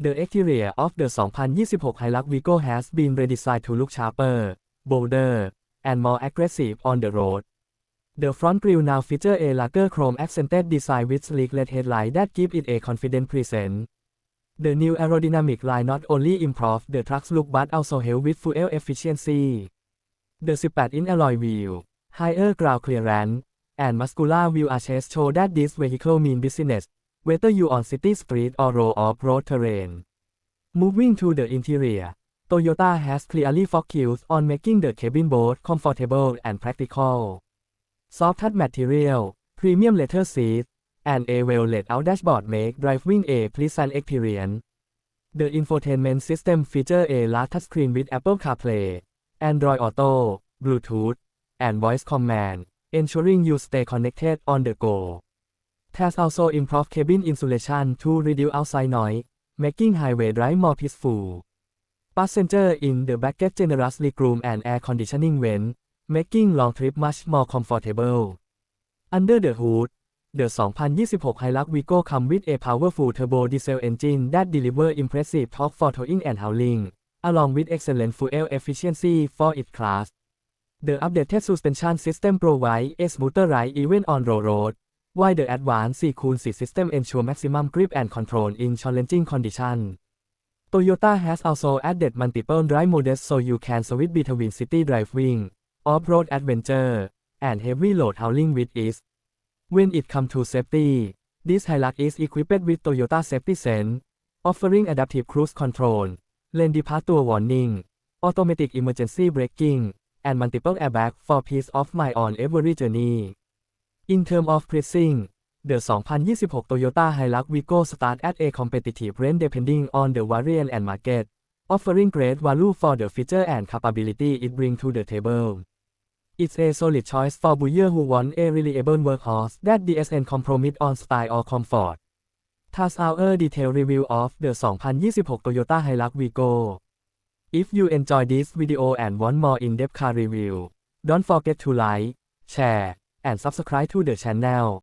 The exterior of the 2026 Hilux Vigo has been redesigned to look sharper, bolder, and more aggressive on the road. The front grille now feature a larger chrome accented design with sleek LED headlight that give it a confident presence. The new aerodynamic line not only improve the truck's look but also help with fuel efficiency. The 18-inch alloy wheel, higher ground clearance, and muscular wheel arches show that this vehicle mean business, whether you on city street or road off-road terrain. Moving to the interior, Toyota has clearly focused on making the cabin both comfortable and practical. Soft touch material, premium leather seats, and a well-laid-out dashboard make driving a pleasant experience. The infotainment system features a large touchscreen with Apple CarPlay, Android Auto, Bluetooth, and voice command, ensuring you stay connected on the go. Has also improved cabin insulation to reduce outside noise, making highway drive more peaceful. Passenger in the back get generously groomed and air conditioning vent, making long trip much more comfortable. Under the hood, the 2026 Hilux Vigo come with a powerful turbo diesel engine that deliver impressive torque for towing and hauling, along with excellent fuel efficiency for its class. The updated suspension system provides a smoother ride even on road road, while the advanced 4x4 system ensure maximum grip and control in challenging conditions. Toyota has also added multiple drive modes so you can switch between city driving, off-road adventure, and heavy load hauling with ease. When it comes to safety, this Hilux is equipped with Toyota Safety Sense, offering adaptive cruise control, lane departure warning, automatic emergency braking, and multiple airbags for peace of mind on every journey. In terms of pricing, the 2026 Toyota Hilux Vigo start at a competitive range depending on the variant and market, offering great value for the feature and capability it brings to the table. It's a solid choice for buyers who want a reliable workhorse that doesn't compromise on style or comfort. That's our detailed review of the 2026 Toyota Hilux Vigo. If you enjoy this video and want more in-depth car review, don't forget to like, share, and subscribe to the channel.